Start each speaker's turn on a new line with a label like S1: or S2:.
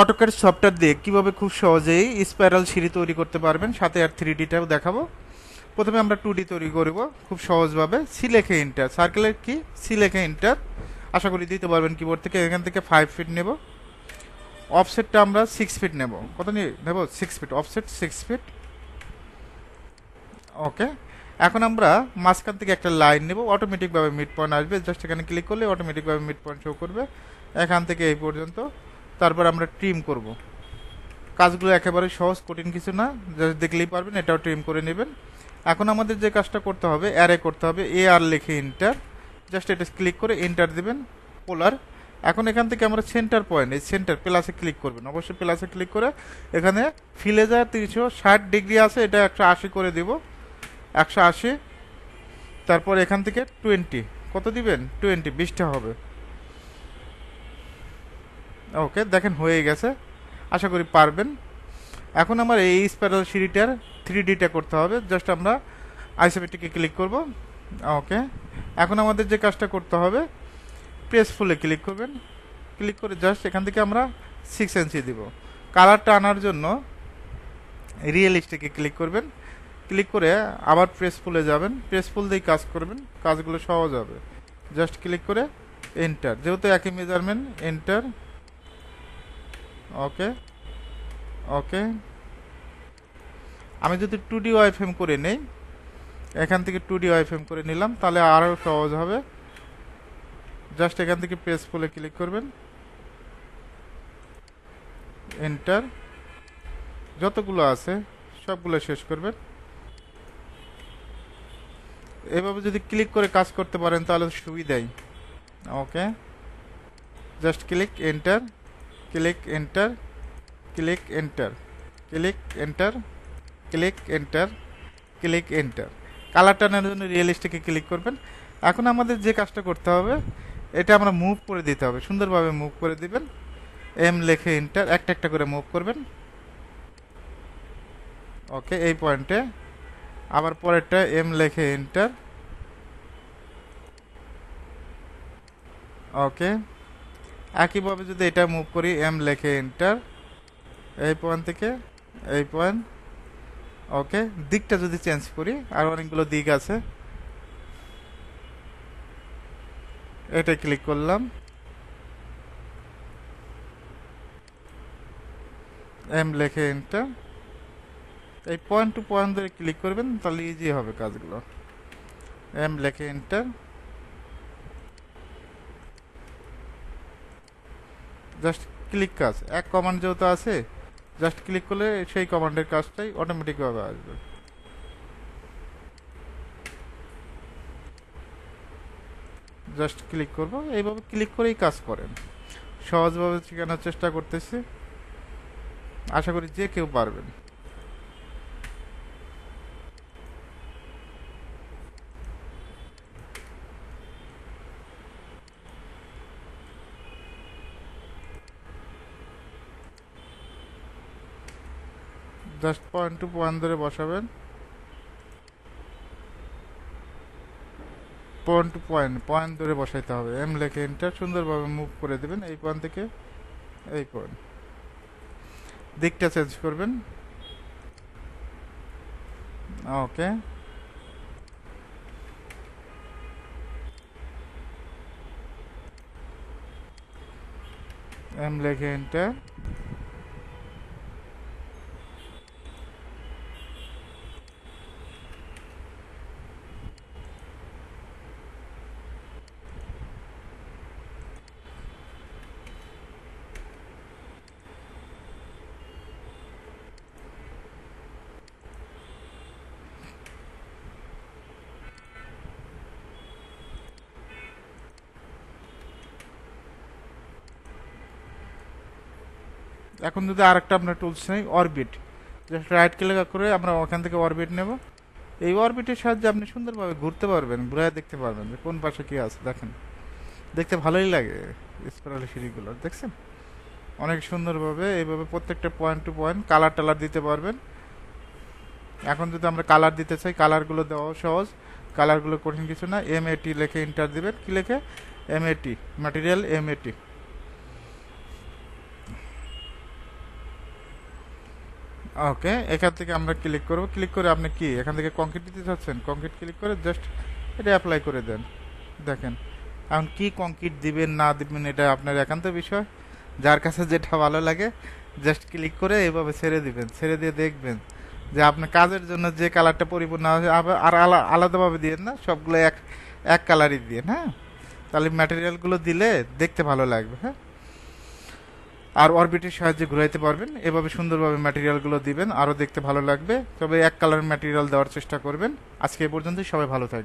S1: AutoCAD software দিয়ে কীভাবে খুব সহজেই স্পাইরাল সিঁড়ি তৈরি করতে পারবেন, সাথে আর থ্রি ডিটাও দেখাবো। প্রথমে আমরা টু ডি তৈরি করব, খুব সহজভাবে। সি লেখে ইন্টার সার্কেলের কি? সি লেখে ইন্টার আশা করি দিতে পারবেন কিবোর্ড থেকে, এখান থেকে ফাইভ ফিট নেব। অফসেটটা আমরা সিক্স ফিট নেব। কত নেব? Six feet offset six feet okay এখন আমরা মাঝখান থেকে একটা লাইন নেব অটোমেটিকভাবে মিড পয়েন্ট আসবে। জাস্ট এখানে ক্লিক করলে অটোমেটিকভাবে মিড পয়েন্ট শো করবে। এখান থেকে এই পর্যন্ত। তারপর আমরা ট্রিম করব। কাজগুলো একেবারে সহজ, কঠিন কিছু না, জাস্ট দেখলেই পারবেন, এটাও ট্রিম করে নেবেন। এখন আমাদের যে কাজটা করতে হবে অ্যারে করতে হবে এ আর লিখে ইন্টার জাস্ট এটা ক্লিক করে এন্টার দিবেন পোলার এখন এখান থেকে আমরা সেন্টার পয়েন্ট এই সেন্টার প্লাসে ক্লিক করবেন। অবশ্যই প্লাসে ক্লিক করে এখানে ফিলে যায় তিনশো ষাট ডিগ্রি আছে, এটা একশো আশি করে দিব। একশো আশি, তারপর এখান থেকে টোয়েন্টি কত দিবেন? টোয়েন্টি বিশটা হবে। ওকে, দেখেন হয়ে গেছে। আশা করি পারবেন। এখন আমার এই স্প্যারাল সিঁড়িটার থ্রি ডিটা করতে হবে। জাস্ট আমরা আইসোমেট্রিকে ক্লিক করব। ওকে, এখন আমাদের যে কাজটা করতে হবে প্রেস ফুলে ক্লিক করবেন। ক্লিক করে জাস্ট এখান থেকে আমরা সিক্স ইঞ্চি দিব। কালারটা আনার জন্য রিয়েলিস্টিকে ক্লিক করবেন। ক্লিক করে আবার প্রেস ফুলে যাবেন। প্রেস ফুল কাজ করবেন। কাজগুলো সহজ হবে। জাস্ট ক্লিক করে এন্টার যেহেতু একই মেজারমেন্ট এন্টার ওকে ওকে। আমি যদি টু ডি ওয়াইফএম করে নেই, এখান থেকে টু ডি ওয়াইফএম করে নিলাম, তাহলে আরও সহজ হবে। জাস্ট এখান থেকে পেজ ফুলে ক্লিক করবেন। এন্টার যতগুলো আছে, সবগুলো শেষ করবেন। এভাবে যদি ক্লিক করে কাজ করতে পারেন, তাহলে সুবিধাই। Okay. Just click enter click enter click enter click enter click enter click enter. Colour টানার জন্য রিয়েলিস্টিকে ক্লিক করবেন। এখন আমাদের যে কাজটা করতে হবে, এটা আমরা মুভ করে দিতে হবে। সুন্দরভাবে মুভ করে দিবেন। এম লেখে এন্টার একটা একটা করে মুভ করবেন। ওকে এই পয়েন্টে আবার পরেরটা এম লেখে এন্টার ওকে একইভাবে যদি এটা মুভ করি এম লেখে এন্টার এই পয়েন্ট থেকে, এই পয়েন্ট ওকে দিকটা যদি চেঞ্জ করি, আর অনেকগুলো দিক আছে। এটা ক্লিক করলাম। এম লেখে এন্টার এই পয়েন্ট টু পয়েন্ট ধরে ক্লিক করবেন, তাহলে ইজি হবে কাজগুলো। এম লেখে এন্টার জাস্ট ক্লিক কাজ। এক কমান্ড যেহেতু আছে জাস্ট ক্লিক করলে সেই কমান্ডের কাজটাই অটোমেটিকভাবে আসবে। জাস্ট ক্লিক করব। এইভাবে ক্লিক করেই কাজ করেন। সহজভাবে শেখানোর চেষ্টা করতেছি। আশা করি যে কেউ পারবেন। জাস্ট পয়েন্ট টু পয়েন্ট ধরে বসাবেন। পয়েন্ট টু পয়েন্ট পয়েন্ট ধরে বসাইতে হবে। এম লেখে এন্টার সুন্দরভাবে মুভ করে দেবেন এই পয়েন্ট থেকে এই পয়েন্ট। দিকটা চেঞ্জ করবেন। ওকে। এম লেখে এন্টার এখন যদি আরেকটা আপনার টুলস নেই অরবিট জাস্ট রাইট ক্লিক করে আমরা ওখান থেকে অরবিট নেব। এই অরবিটের সাহায্যে আপনি সুন্দরভাবে ঘুরতে পারবেন ঘুরে দেখতে পারবেন যে কোন পাশে কী আছে, দেখেন। দেখতে ভালোই লাগে স্পাইরাল সিঁড়িগুলো, দেখছেন? অনেক সুন্দরভাবে এইভাবে প্রত্যেকটা পয়েন্ট টু পয়েন্ট কালার টালার দিতে পারবেন। এখন যদি আমরা কালার দিতে চাই কালারগুলো দেওয়া সহজ। কালারগুলো কঠিন কিছু না এম এটি লেখে ইন্টার দিবেন। কী লেখে? এম এটি ম্যাটেরিয়াল এম এটি ওকে এখান থেকে আমরা ক্লিক করব। ক্লিক করে আপনি কি? এখান থেকে কংক্রিট দিতে চাচ্ছেন কংক্রিট ক্লিক করে জাস্ট এটা অ্যাপ্লাই করে দেন। দেখেন, এখন কি কংক্রিট দিবেন, না দিবেন, এটা আপনার একান্ত বিষয়। যার কাছে যেটা ভালো লাগে জাস্ট ক্লিক করে এভাবে ছেড়ে দিবেন, ছেড়ে দিয়ে দেখবেন যে আপনার কাজের জন্য যে কালারটা পরিপূর্ণ হবে আর আলা- আলাদাভাবে দিয়ে না, সবগুলো এক এক কালারই দিয়ে হ্যাঁ? তাহলে ম্যাটেরিয়ালগুলো দিলে দেখতে ভালো লাগবে হ্যাঁ? আর অরবিটের সাহায্যে ঘুরাইতে পারবেন। এভাবে সুন্দরভাবে ম্যাটেরিয়ালগুলো দিবেন, আরও দেখতে ভালো লাগবে। তবে এক কালার ম্যাটেরিয়াল দেওয়ার চেষ্টা করবেন। আজকে এ পর্যন্তই, সবাই ভালো থাকবে